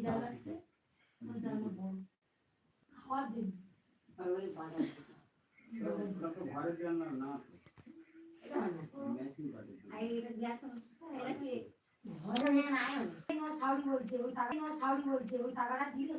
খিদা লাগছে আমার জানো বোন খাওয়ার জন্য। আমার আমার বলছে ওই টাকাটা দিলে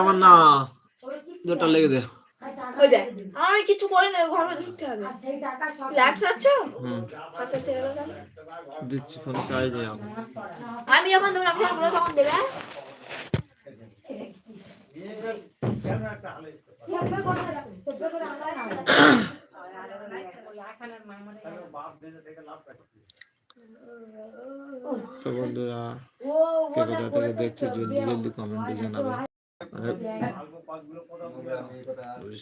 আমার না দুটা লেগে দে। ওই দেখ আমি কিছু করি না ঘর মধ্যে ঢুকতে হবে। ল্যাব চাচ্ছ। দিচ্ছি ফোন চাই দে আমি যখন তোমরা তখন দেবে তো বন্ধুরা, কে কোথা থেকে দেখছ জলদি জলদি কমেন্টে জানাবে।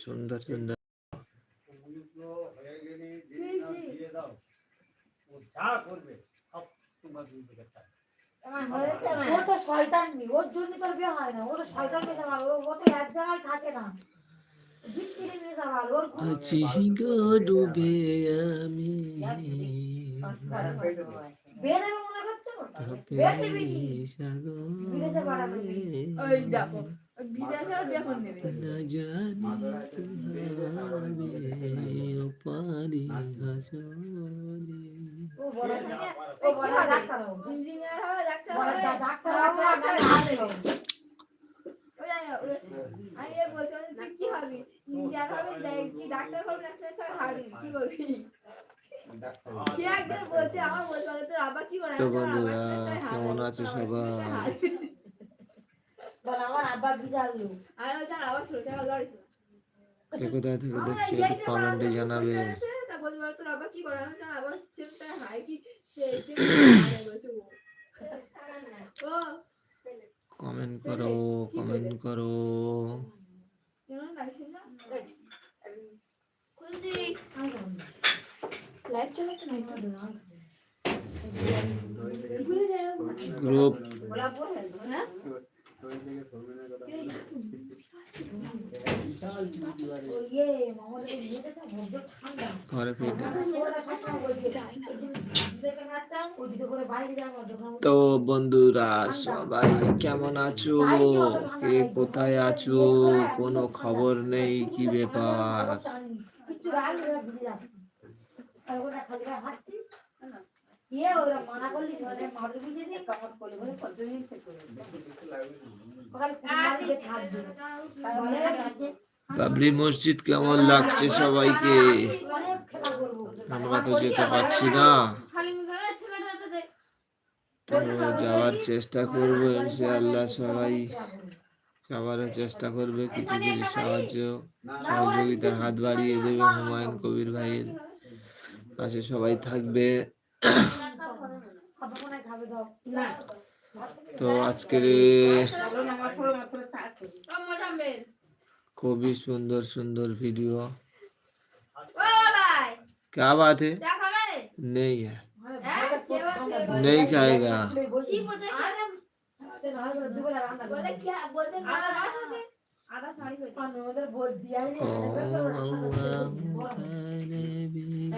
সুন্দর সুন্দর ও তো শয়তান ওর জন্য তোর বিয়ে হয় না, ও তো শয়তান মেয়ে জামাল ও তো এক জায়গায় থাকে না। আছি গো ডুবে আমি মনে না জানি পারি ডাক্তার। ইঞ্জিনিয়ার হবে কি ডাক্তার হবে ডাক্তার ছাড়া কি করবি কে একজন বলছে আমার বলছে তোর আবার কি তো বন্ধুরা কেমন আছো সবাই? বল আমার আব্বা বিশাল লোক। আমি বলছি আবার ছোট ছেলে কে কোথা থেকে দেখছ? একটু কমেন্টে জানাবে। আছে, তা তোর আবার কি করে আমি আবার ছেলেটা হাই কি? সে কি হারে বলছে ও। ও। কমেন্ট করো কমেন্ট করো কেমন লাগছে না খুলছি লাইভ চালাচ্ছ না একটু ভুলে যাও গ্রুপ বলা বলে না ও ইয়ে মামাদের ইয়েতে তো বড্ড ঠান্ডা ঘরে ফিরতে ওরা সবসময় বলছে দেখে যখন তো বন্ধুরা সবাই কেমন আছো? কে কোথায় আছো? কোনো খবর নেই? কি ব্যাপার? ওরা বাবরি মসজিদ কেমন লাগছে সবাইকে? আমরা তো যেতে পারছি না। তো যাওয়ার চেষ্টা করব ইনশাআল্লাহ সবাই। যাওয়ার চেষ্টা করবে, কিছু কিছু সাহায্য সহযোগিতার হাত বাড়িয়ে দেবে হুমায়ুন কবির ভাইয়ের। পাশে সবাই থাকবে খাবে মনে হয় খাবে দাও তো আজকের মজাম্বের খুবই সুন্দর সুন্দর ভিডিও ও ভাই क्या बात है চা খাবে नहीं है হ্যাঁ কেউ আছে? नहीं खाएगा কি বলছে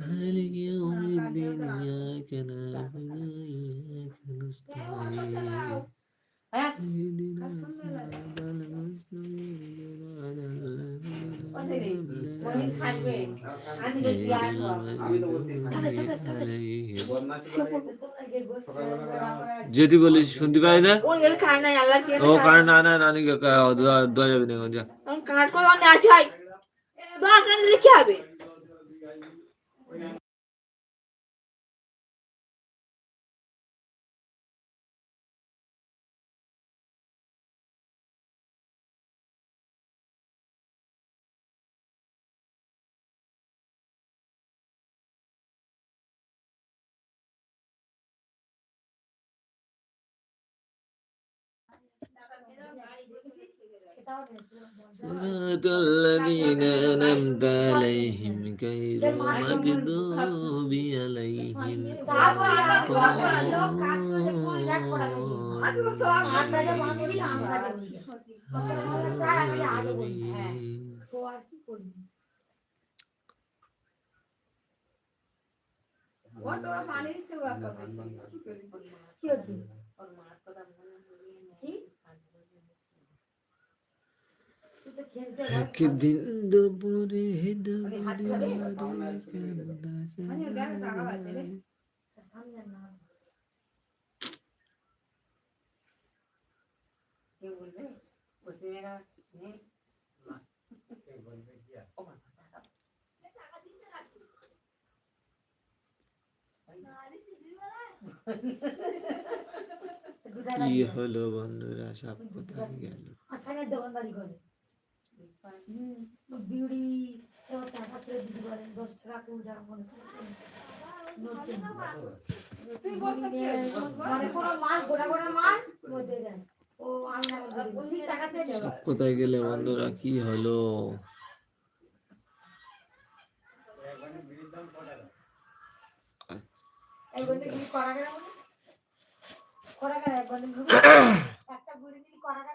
مالك يوم الدين إياك نعبد وإياك نستعين اهدنا الصراط المستقيم صراط الذين আমি যদি বলিস শুনতে পাই না? ও কারণ না না নানিকে দেওয়া যাবে না যা। কাট করে আছে দরকার কি হবে صراط الذين أنعمت عليهم غير المغضوب عليهم What do I manage to work একদিন দুপুরে কি হলো বন্ধুরা সব কোথায় গেল? বিউড়ি টাকা করে দিতে পারেন দশ টাকা কুড়ি টাকা মনে কোথায় গেলে বন্ধুরা কি হলো?